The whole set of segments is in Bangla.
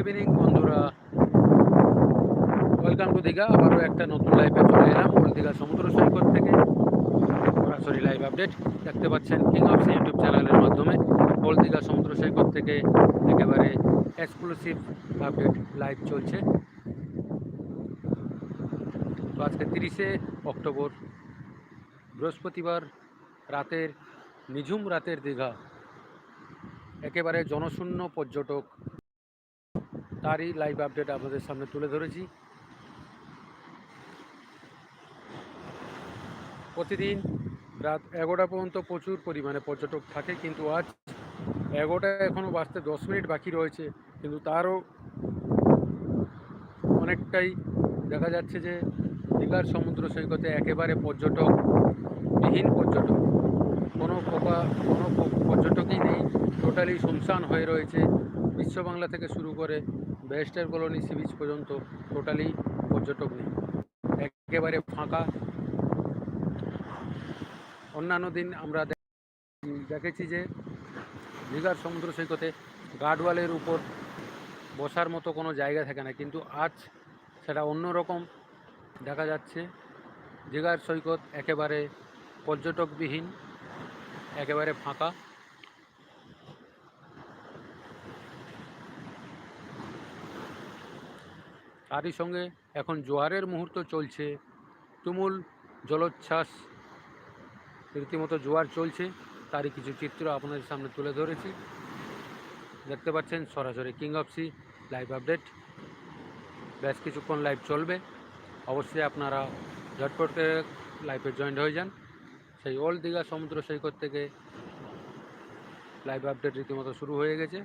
ইভিনিং বন্ধুরা। ওয়েলকাম টু দীঘা আবারও একটা নতুন লাইভে চলে এলাম ওল্ড দীঘা সমুদ্র সৈকত থেকে। সরাসরি লাইভ আপডেট দেখতে পাচ্ছেন কিং অফ ইউটিউব চ্যানেলের মাধ্যমে। ওল্ড দীঘা সমুদ্র সৈকত থেকে একেবারে এক্সক্লুসিভ আপডেট লাইভ চলছে। তো আজকে তিরিশে অক্টোবর, বৃহস্পতিবার রাতের, নিঝুম রাতের দীঘা। একেবারে জনশূন্য পর্যটক তারই লাইভ আপডেট আপনাদের সামনে তুলে ধরেছি। প্রতিদিন রাত এগারোটা পর্যন্ত প্রচুর পরিমাণে পর্যটক থাকে, কিন্তু আজ এগারোটা এখনও বাজতে দশ মিনিট বাকি রয়েছে, কিন্তু তারও অনেকটাই দেখা যাচ্ছে যে দীঘার সমুদ্র সৈকতে একেবারে পর্যটক, বিহীন পর্যটক, কোনো পোকা কোনো পর্যটকই নেই টোটালি শুনশান হয়ে রয়েছে, বিশ্ব বাংলা থেকে শুরু করে ব্যারিস্টার কলোনি সি বিচ পর্যন্ত টোটালি পর্যটক নেই। একেবারে ফাঁকা। অন্যান্য দিন আমরা দেখেছি যে দীঘার সমুদ্র সৈকতে গার্ডওয়ালের উপর বসার মতো কোনো জায়গা থাকে না। কিন্তু আজ সেটা অন্যরকম দেখা যাচ্ছে। দীঘার সৈকত একেবারে পর্যটকবিহীন, একেবারে ফাঁকা। তারই সঙ্গে এখন জোয়ারের মুহূর্ত চলছে। তুমুল জলোচ্ছ্বাস। রীতিমতো জোয়ার চলছে। তারই কিছু চিত্র আপনাদের সামনে তুলে ধরেছি। দেখতে পাচ্ছেন সরাসরি king of sea live update বেশ কিছুক্ষণ লাইভ চলবে। অবশ্যই আপনারা ঝটপট লাইভে জয়েন্ট হয়ে যান। সেই ওল্ড দীঘা সমুদ্র সৈকত থেকে লাইভ আপডেট রীতিমতো শুরু হয়ে গেছে।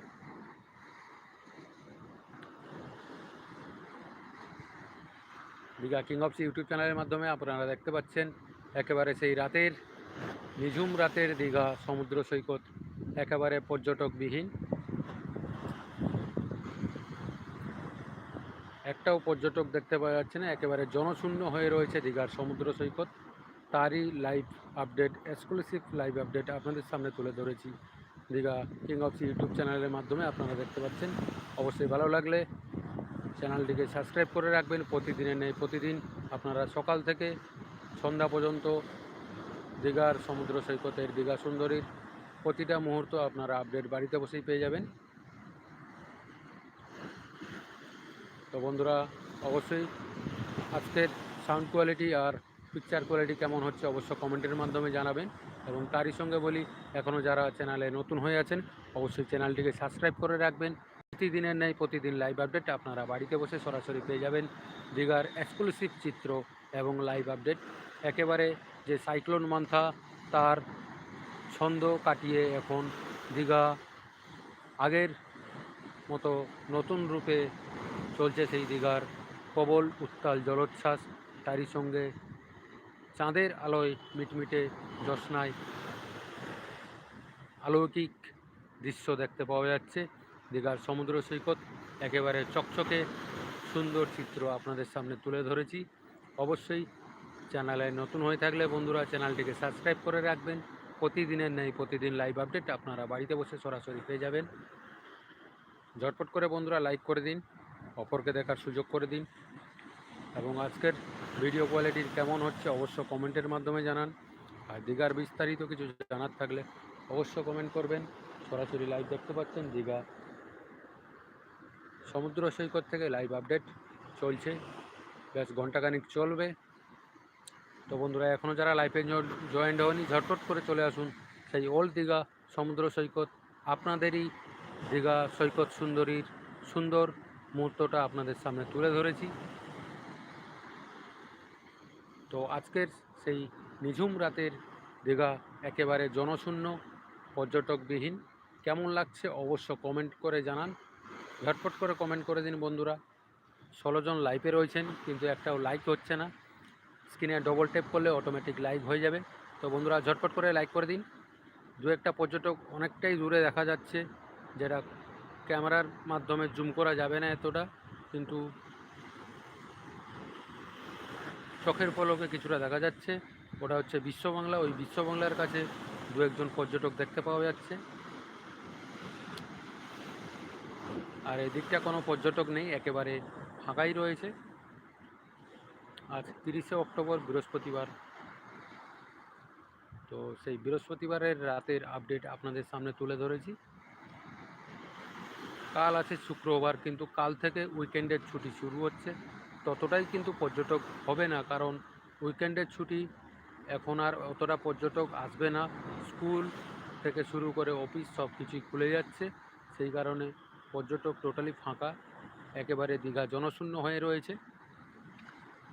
Digha king of sea YouTube চ্যানেলের মাধ্যমে আপনারা দেখতে পাচ্ছেন, একেবারে সেই রাতের, নিঝুম রাতের দীঘা সমুদ্র সৈকত, একেবারে পর্যটকবিহীন। একটাও পর্যটক দেখতে পাওয়া যাচ্ছে না, একেবারে জনশূন্য হয়ে রয়েছে দীঘার সমুদ্র সৈকত। তারই live update exclusive live update আপনাদের সামনে তুলে ধরেছি। Digha king of sea YouTube চ্যানেলের মাধ্যমে আপনারা দেখতে পাচ্ছেন। অবশ্যই ভালো লাগলে চ্যানেলটিকে সাবস্ক্রাইব করে রাখবেন প্রতিদিনের নেই প্রতিদিন আপনারা সকাল থেকে সন্ধ্যা পর্যন্ত দীঘার সমুদ্র সৈকতের দীঘা সুন্দরীর প্রতিটা মুহূর্ত আপনারা আপডেট বাড়িতে বসেই পেয়ে যাবেন। তো বন্ধুরা, অবশ্যই আজকের সাউন্ড কোয়ালিটি আর পিকচার কোয়ালিটি কেমন হচ্ছে অবশ্য কমেন্টের মাধ্যমে জানাবেন এবং তারই সঙ্গে বলি এখনও যারা চ্যানেলে নতুন হয়ে আছেন, অবশ্যই চ্যানেলটিকে সাবস্ক্রাইব করে রাখবেন। প্রতিদিনের নেই প্রতিদিন লাইভ আপডেট আপনারা বাড়িতে বসে সরাসরি পেয়ে যাবেন দীঘার এক্সক্লুসিভ চিত্র এবং লাইভ আপডেট একেবারে যে সাইক্লোন মান্থা, তার ছন্দ কাটিয়ে এখন দীঘা আগের মতো নতুন রূপে চলছে সেই দীঘার প্রবল উত্তাল জলোচ্ছ্বাস। তারই সঙ্গে চাঁদের আলোয় মিটমিটে জ্যোৎস্নায় আলৌকিক দৃশ্য দেখতে পাওয়া যাচ্ছে। দীঘার সমুদ্র সৈকত, একেবারে চকচকে সুন্দর চিত্র আপনাদের সামনে তুলে ধরেছি। অবশ্যই চ্যানেলে নতুন হয়ে থাকলে বন্ধুরা চ্যানেলটিকে সাবস্ক্রাইব করে রাখবেন। প্রতিদিনের নেই, প্রতিদিন লাইভ আপডেট আপনারা বাড়িতে বসে সরাসরি পেয়ে যাবেন। ঝটপট করে বন্ধুরা লাইক করে দিন, অপরকে দেখার সুযোগ করে দিন। এবং আজকের ভিডিও কোয়ালিটির কেমন হচ্ছে অবশ্য কমেন্টের মাধ্যমে জানান। আর দীঘার বিস্তারিত কিছু জানার থাকলে অবশ্য কমেন্ট করবেন। সরাসরি লাইভ দেখতে পাচ্ছেন দীঘা সমুদ্র সৈকত থেকে লাইভ আপডেট চলছে। বেশ ঘন্টাখানিক চলবে। তো বন্ধুরা এখনও যারা লাইফে জয়েন্ট হয়নি, ঝটপট করে চলে আসুন। সেই ওল্ড দীঘা সমুদ্র সৈকত, আপনাদেরই দীঘা সৈকত সুন্দরীর সুন্দর মুহূর্তটা আপনাদের সামনে তুলে ধরেছি। তো আজকের সেই নিঝুম রাতের দীঘা একেবারে জনশূন্য, পর্যটকবিহীন। কেমন লাগছে অবশ্য কমেন্ট করে জানান। ঝটপট করে কমেন্ট করে দিন বন্ধুরা। ষোলো জন লাইভে রয়েছেন, কিন্তু একটাও লাইক হচ্ছে না। স্ক্রিনে ডবল ট্যাপ করলে অটোমেটিক লাইক হয়ে যাবে। তো বন্ধুরা, ঝটপট করে লাইক করে দিন। দু একটা পর্যটক অনেকটাই দূরে দেখা যাচ্ছে যেটা ক্যামেরার মাধ্যমে জুম করা যাবে না এতটা, কিন্তু চোখের পলকে কিছুটা দেখা যাচ্ছে। ওটা হচ্ছে বিশ্ববাংলা ওই বিশ্ববাংলার কাছে দু একজন পর্যটক দেখতে পাওয়া যাচ্ছে। আর এদিকটা কোনো পর্যটক নেই, একেবারে ফাঁকাই রয়েছে। আজ তিরিশে অক্টোবর বৃহস্পতিবার। তো সেই বৃহস্পতিবারের রাতের আপডেট আপনাদের সামনে তুলে ধরেছি। কাল আছে শুক্রবার, কিন্তু কাল থেকে উইকেন্ডের ছুটি শুরু হচ্ছে। ততটাই কিন্তু পর্যটক হবে না, কারণ উইকেন্ডের ছুটি এখন আর অতটা পর্যটক আসবে না। স্কুল থেকে শুরু করে অফিস সব কিছুই খুলে যাচ্ছে। সেই কারণে পর্যটক টোটালি ফাঁকা, একেবারে দীঘা জনশূন্য হয়ে রয়েছে।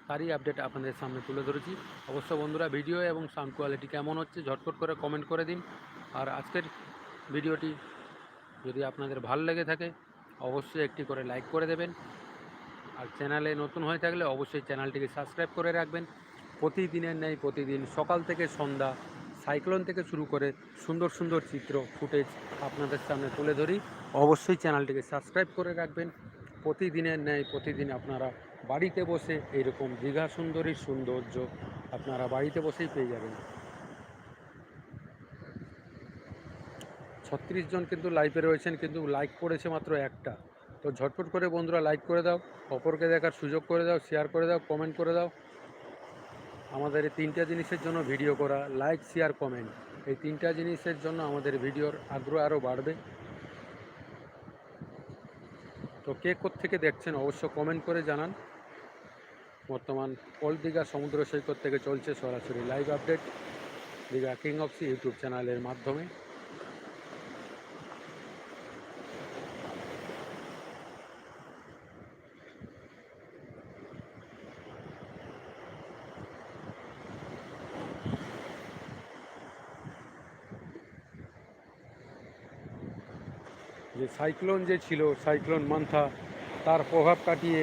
তারই আপডেট আপনাদের সামনে তুলে ধরেছি। অবশ্য বন্ধুরা ভিডিও এবং সাউন্ড কোয়ালিটি কেমন হচ্ছে, ঝটপট করে কমেন্ট করে দিন। আর আজকের ভিডিওটি যদি আপনাদের ভালো লেগে থাকে, অবশ্যই একটি করে লাইক করে দেবেন। আর চ্যানেলে নতুন হয়ে থাকলে অবশ্যই চ্যানেলটিকে সাবস্ক্রাইব করে রাখবেন। প্রতিদিনের ন্যায় প্রতিদিন সকাল থেকে সন্ধ্যা সাইক্লোন থেকে শুরু করে সুন্দর সুন্দর চিত্র, ফুটেজ আপনাদের সামনে তুলে ধরি। অবশ্যই চ্যানেলটিকে সাবস্ক্রাইব করে রাখবেন। প্রতিদিনের ন্যায় প্রতিদিন আপনারা বাড়িতে বসে এইরকম দীঘা সুন্দরীর সৌন্দর্য আপনারা বাড়িতে বসেই পেয়ে যাবেন। ছত্রিশ জন কিন্তু লাইভে রয়েছেন, কিন্তু লাইক পড়েছে মাত্র একটা। তো ঝটপট করে বন্ধুরা লাইক করে দাও, অপরকে দেখার সুযোগ করে দাও শেয়ার করে দাও কমেন্ট করে দাও। আমাদের এই তিনটা জিনিসের জন্য ভিডিও করা লাইক শেয়ার কমেন্ট এই তিনটা জিনিসের জন্য আমাদের ভিডিওর আগ্রহ আরও বাড়বে। তো কে থেকে দেখছেন অবশ্য কমেন্ট করে জানান। বর্তমান ওল্ড দীঘা সমুদ্র সৈকত থেকে চলছে সরাসরি live update Digha king of sea YouTube চ্যানেলের মাধ্যমে। যে সাইক্লোন যে ছিল, সাইক্লোন মান্থা, তার প্রভাব কাটিয়ে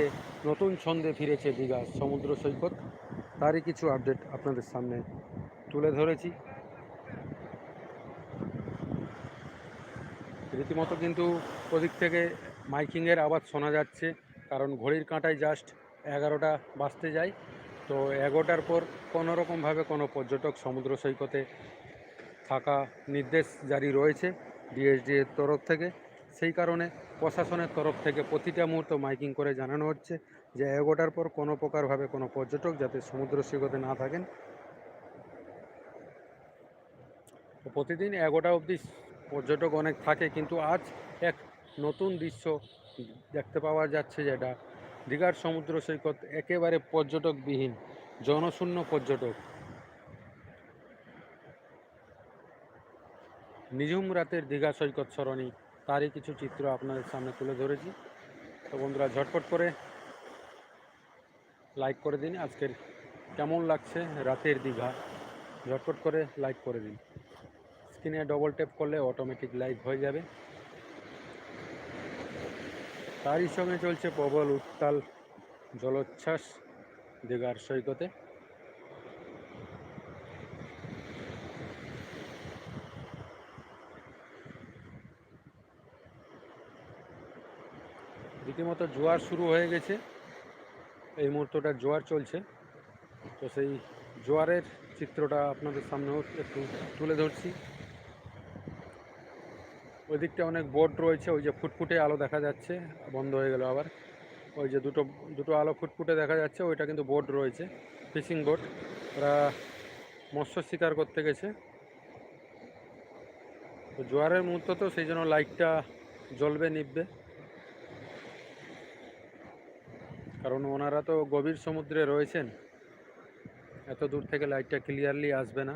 নতুন ছন্দে ফিরেছে দীঘা সমুদ্র সৈকত। তারই কিছু আপডেট আপনাদের সামনে তুলে ধরেছি। রীতিমতো কিন্তু ওদিক থেকে মাইকিংয়ের আওয়াজ শোনা যাচ্ছে, কারণ ঘড়ির কাঁটায় জাস্ট এগারোটা বাজতে যায়। তো এগারোটার পর কোনো রকমভাবে কোনো পর্যটক সমুদ্র সৈকতে থাকা নির্দেশ জারি রয়েছে ডিএসডি এর তরফ থেকে। সেই কারণে প্রশাসনের তরফ থেকে প্রতিটা মুহূর্ত মাইকিং করে জানানো হচ্ছে যে এগারোটার পর কোনো প্রকারভাবে কোনো পর্যটক যাতে সমুদ্র সৈকতে না থাকেন। প্রতিদিন এগারোটা অবধি পর্যটক অনেক থাকে কিন্তু আজ এক নতুন দৃশ্য দেখতে পাওয়া যাচ্ছে যেটা দীঘার সমুদ্র সৈকত একেবারে পর্যটকবিহীন, জনশূন্য পর্যটক। নিঝুম রাতের দীঘা সৈকত সরণি তারই কিছু চিত্র আপনাদের সামনে তুলে ধরেছি। তো বন্ধুরা, ঝটপট করে লাইক করে দিন। আজকের কেমন লাগছে রাতের দীঘা? ঝটপট করে লাইক করে দিন। স্ক্রিনে ডবল ট্যাপ করলে অটোমেটিক লাইক হয়ে যাবে। তারই সঙ্গে চলছে প্রবল উত্তাল জলোচ্ছ্বাস দীঘার সৈকতে। রীতিমতো জোয়ার শুরু হয়ে গেছে। এই মুহূর্তটা জোয়ার চলছে। তো সেই জোয়ারের চিত্রটা আপনাদের সামনেও একটু তুলে ধরছি। ওই দিকটা অনেক বোট রয়েছে, ওই যে ফুটফুটে আলো দেখা যাচ্ছে, বন্ধ হয়ে গেল আবার। ওই যে দুটো দুটো আলো ফুটফুটে দেখা যাচ্ছে, ওইটা কিন্তু বোট রয়েছে, ফিশিং বোট। ওরা মৎস্য শিকার করতে গেছে। তো জোয়ারের মুহূর্ত তো, সেই জন্য লাইটটা জ্বলবে নিববে কারণ ওনারা তো গভীর সমুদ্রে রয়েছেন। এত দূর থেকে লাইটটা ক্লিয়ারলি আসবে না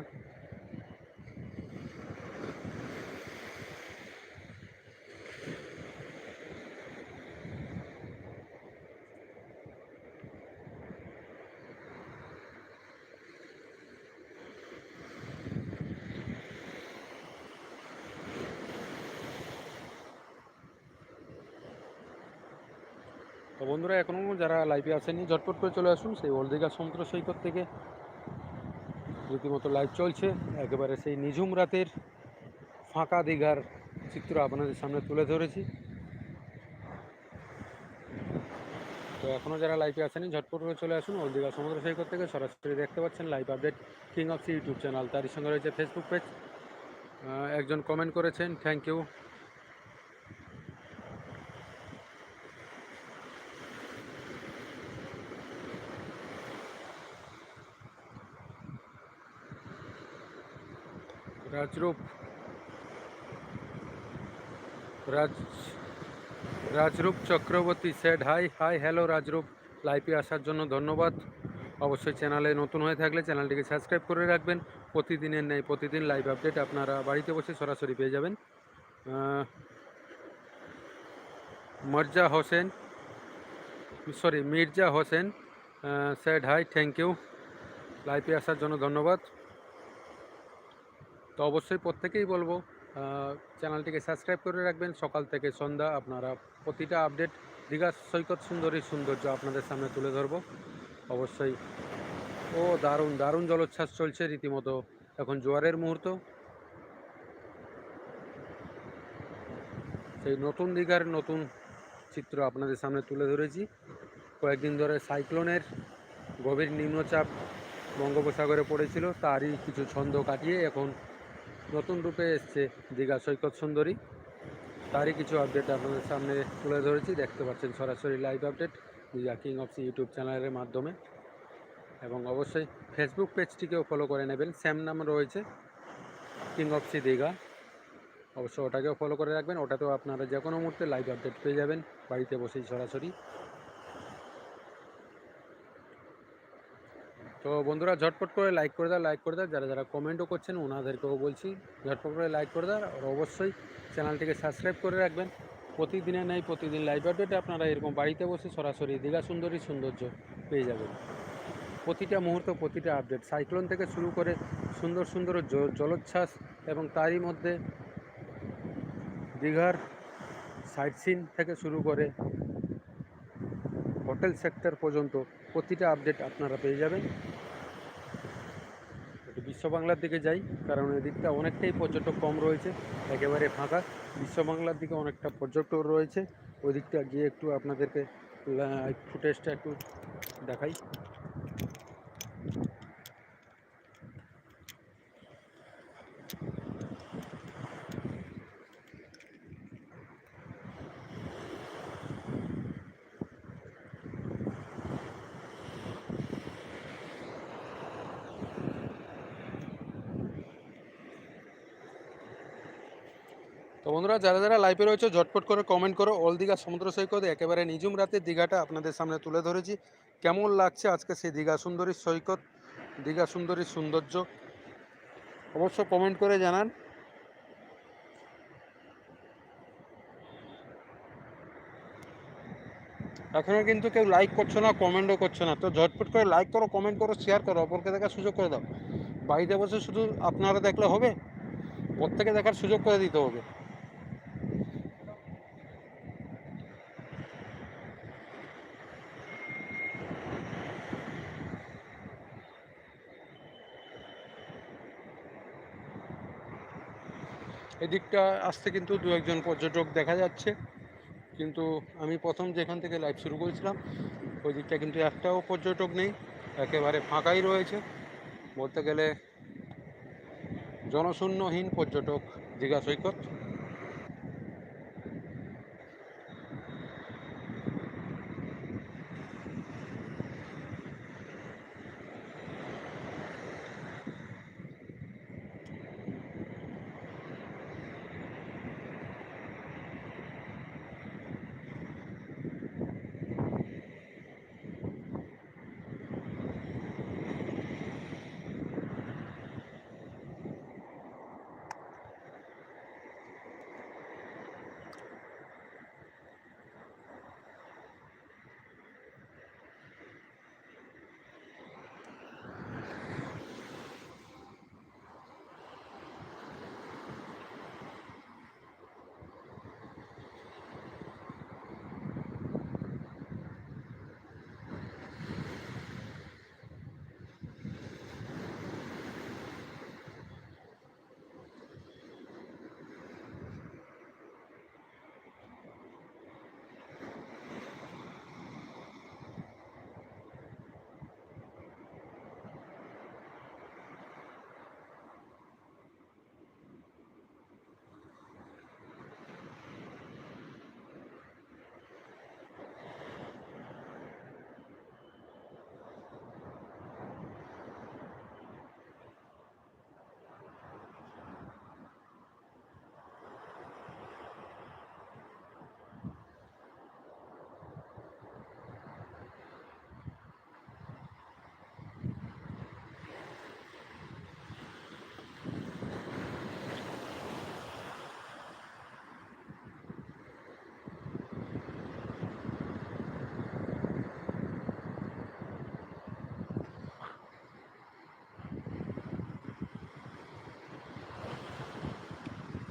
তো বন্ধুরা এখনও যারা লাইভে আসেনি। ঝটপট করে চলে আসুন, সেই ওল্ড দীঘা সমুদ্র সৈকত থেকে। রীতিমতো লাইভ চলছে। একেবারে সেই নিঝুম রাতের ফাঁকা দীঘার চিত্র আপনাদের সামনে তুলে ধরেছি। তো এখনও যারা লাইভে আসেনি, ঝটপট করে চলে আসুন ওল্ড দীঘা সমুদ্র সৈকত থেকে। সরাসরি দেখতে পাচ্ছেন live update king of sea YouTube channel তারই সঙ্গে রয়েছে ফেসবুক পেজ একজন কমেন্ট করেছেন thank you Rajrup. Raj, Rajrup Chakraborty said hi hi hello Rajrup. লাইভে আসার জন্য ধন্যবাদ। অবশ্যই চ্যানেলে নতুন হয়ে থাকলে চ্যানেলটিকে সাবস্ক্রাইব করে রাখবেন। প্রতিদিনের নেই প্রতিদিন লাইভ আপডেট আপনারা বাড়িতে বসে সরাসরি পেয়ে যাবেন। Mirza Hossain sorry Mirza Hossain said hi thank you লাইভে আসার জন্য ধন্যবাদ। তো অবশ্যই প্রত্যেকেই বলব চ্যানেলটিকে সাবস্ক্রাইব করে রাখবেন। সকাল থেকে সন্ধ্যা আপনারা প্রতিটা আপডেট দীঘা সৈকত সুন্দরী সৌন্দর্য আপনাদের সামনে তুলে ধরবো। অবশ্যই, ও দারুণ দারুণ জলোচ্ছ্বাস চলছে রীতিমতো এখন জোয়ারের মুহূর্ত। সেই নতুন দীঘার নতুন চিত্র আপনাদের সামনে তুলে ধরেছি। কয়েকদিন ধরে সাইক্লোনের গভীর নিম্নচাপ বঙ্গোপসাগরে পড়েছিল, তারই কিছু ছন্দ কাটিয়ে এখন নতুন রূপে এসছে দীঘা সৈকত সুন্দরী। তারই কিছু আপডেট আপনাদের সামনে তুলে ধরেছি। দেখতে পাচ্ছেন সরাসরি live update Digha king of sea YouTube চ্যানেলের মাধ্যমে। এবং অবশ্যই ফেসবুক পেজটিকেও ফলো করে নেবেন। স্যাম নাম রয়েছে কিং অফ সি দীঘা। অবশ্যই ওটাকেও ফলো করে রাখবেন। ওটাতেও আপনারা যে কোনো মুহূর্তে লাইভ আপডেট পেয়ে যাবেন। বাড়িতে বসেই সরাসরি তো বন্ধুরা ঝটপট করে লাইক করে দাও লাইক করে দাও। যারা যারা কমেন্টও করছেন, ওনাদেরকেও বলছি, ঝটপট করে লাইক করে দাও। আর অবশ্যই চ্যানেলটিকে সাবস্ক্রাইব করে রাখবেন। প্রতিদিনে নেই প্রতিদিন লাইভ আপডেটে আপনারা এরকম বাড়িতে বসে সরাসরি দীঘা সুন্দরী সৌন্দর্য পেয়ে যাবেন। প্রতিটা মুহূর্ত, প্রতিটা আপডেট সাইক্লোন থেকে শুরু করে সুন্দর সুন্দর জলোচ্ছ্বাস এবং তারই মধ্যে দীঘার সাইট সিন থেকে শুরু করে হোটেল সেক্টর পর্যন্ত প্রতিটা আপডেট আপনারা পেয়ে যাবেন। একটু বিশ্ব বাংলার দিকে যাই, কারণ এদিকটা অনেকটাই পর্যটক কম রয়েছে, একেবারে ফাঁকা। বিশ্ব বাংলার দিকে অনেকটা পর্যটক রয়েছে, ওই দিকটা গিয়ে একটু আপনাদেরকে ফুটেজটা একটু দেখাই। তো বন্ধুরা, যারা যারা লাইভে রয়েছে, ঝটপট করে কমেন্ট করো। অল দীঘা সমুদ্র সৈকত, একেবারে নিজুম রাতে দীঘাটা আপনাদের সামনে তুলে ধরেছি। কেমন লাগছে আজকে সেই দীঘা সুন্দরী সৈকত, দীঘা সুন্দরীর সৌন্দর্য? অবশ্য কমেন্ট করে জানান। এখনও কিন্তু কেউ লাইক করছ না কমেন্টও করছ না। তো ঝটপট করে লাইক করো কমেন্ট করো শেয়ার করো, অপরকে দেখার সুযোগ করে দাও। বাড়িতে বসে শুধু আপনারা দেখলে হবে, প্রত্যেকে দেখার সুযোগ করে দিতে হবে। এদিকটা আসতে কিন্তু দু একজন পর্যটক দেখা যাচ্ছে। কিন্তু আমি প্রথম যেখান থেকে লাইভ শুরু করেছিলাম, ওই দিকটা কিন্তু একটাও পর্যটক নেই, একেবারে ফাঁকাই রয়েছে। বলতে গেলে জনশূন্যহীন পর্যটক দীঘা সৈকত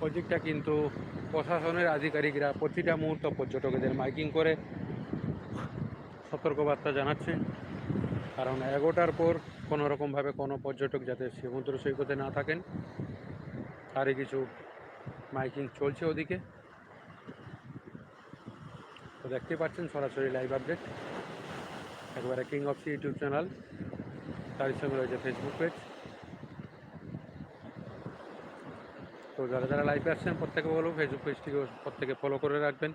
প্রজেক্টটা কিন্তু প্রশাসনের আধিকারিকরা প্রতিটা মুহূর্ত পর্যটকদের মাইকিং করে সতর্কবার্তা জানাচ্ছেন কারণ এগারোটার পর কোনো রকমভাবে কোনো পর্যটক যাতে সমুদ্র সৈকতে না থাকেন, তারই কিছু মাইকিং চলছে ওদিকে। তো দেখতে পাচ্ছেন সরাসরি লাইভ আপডেট একবারে king of sea YouTube channel তারই সঙ্গে রয়েছে ফেসবুক পেজ তো যারা যারা লাইভে আসছেন প্রত্যেকে বলব ফেসবুক পেজটিকে প্রত্যেকে ফলো করে রাখবেন।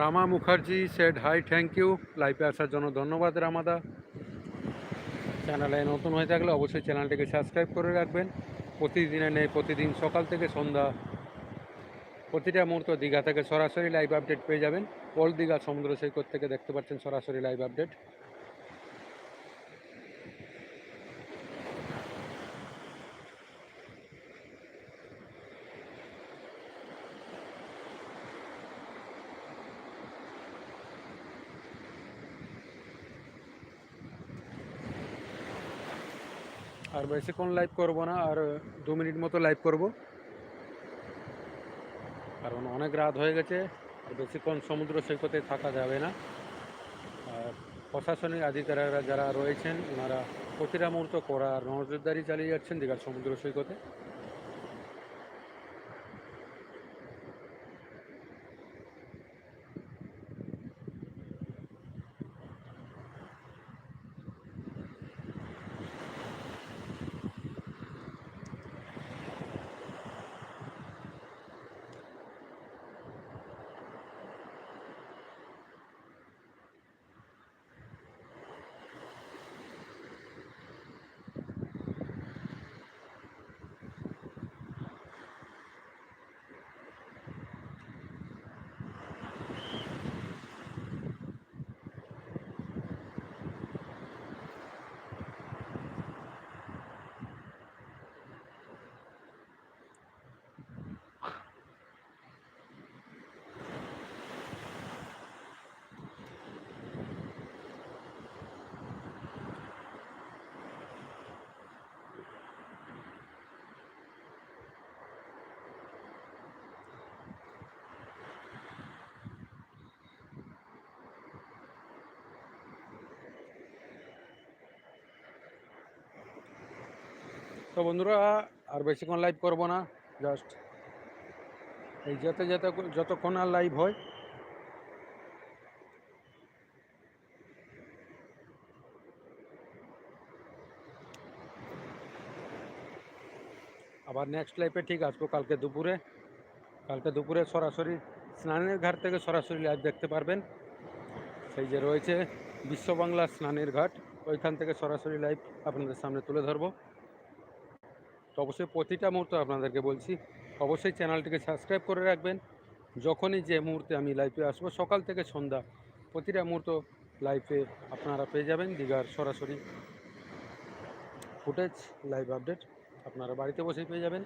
Rama Mukherjee said hi thank you লাইভে আসার জন্য ধন্যবাদ রামাদা চ্যানেলে নতুন হয়ে থাকলে অবশ্যই চ্যানেলটিকে সাবস্ক্রাইব করে রাখবেন। প্রতিদিনে নেই, প্রতিদিন সকাল থেকে সন্ধ্যা। প্রতিটা মুহূর্ত দীঘা থেকে সরাসরি লাইভ আপডেট পেয়ে যাবেন। ওল্ড দীঘা সমুদ্র সৈকত থেকে দেখতে পাচ্ছেন সরাসরি লাইভ আপডেট বেশিক্ষণ লাইভ করব না, আর দু মিনিট মতো লাইভ করব। কারণ অনেক রাত হয়ে গেছে বেশিক্ষণ সমুদ্র সৈকতে থাকা যাবে না। আর প্রশাসনিক আধিকারিকরা যারা রয়েছেন, ওনারা প্রতিটা মুহূর্ত করা নজরদারি চালিয়ে যাচ্ছেন দীঘার সমুদ্র সৈকতে। তো বন্ধুরা, আর বেশিক্ষণ লাইভ করব না জাস্ট এই যেতে যেতে যতক্ষণ আর লাইভ হয়। আবার নেক্সট লাইফে ঠিক আসব কালকে দুপুরে। কালকে দুপুরে সরাসরি স্নানের ঘাট থেকে সরাসরি লাইভ দেখতে পারবেন। সেই যে রয়েছে বিশ্ব বাংলা স্নানের ঘাট, ওইখান থেকে সরাসরি লাইভ আপনাদের সামনে তুলে ধরবো। তো অবশ্যই প্রতিটা মুহূর্তে আপনাদেরকে বলছি, অবশ্যই চ্যানেলটিকে সাবস্ক্রাইব করে রাখবেন। যখনই যে মুহূর্তে আমি লাইভে আসব, সকাল থেকে সন্ধ্যা, প্রতিটা মুহূর্ত লাইভে আপনারা পেয়ে যাবেন দীঘার সরাসরি ফুটেজ লাইভ আপডেট আপনারা বাড়িতে বসেই পেয়ে যাবেন।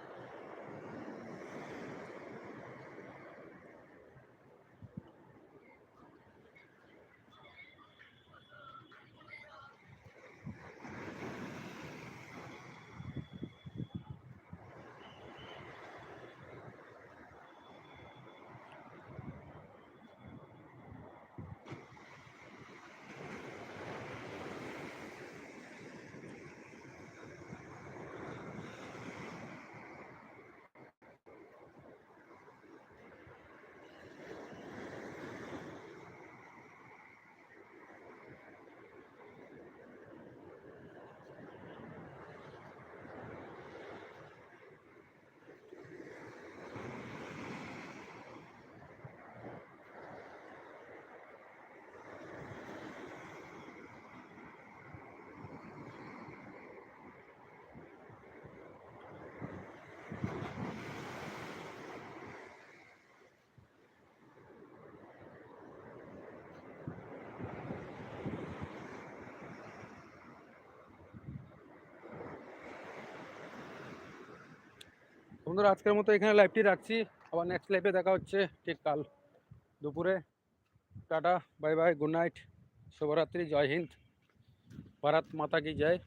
বন্ধুরা, আজকের মতো এখানে লাইভটি রাখছি। আবার নেক্সট লাইভে দেখা হচ্ছে। ঠিক কাল দুপুরে। Tata bye bye good night শুভরাত্রি, জয় হিন্দ। ভারত মাতা কি জয়।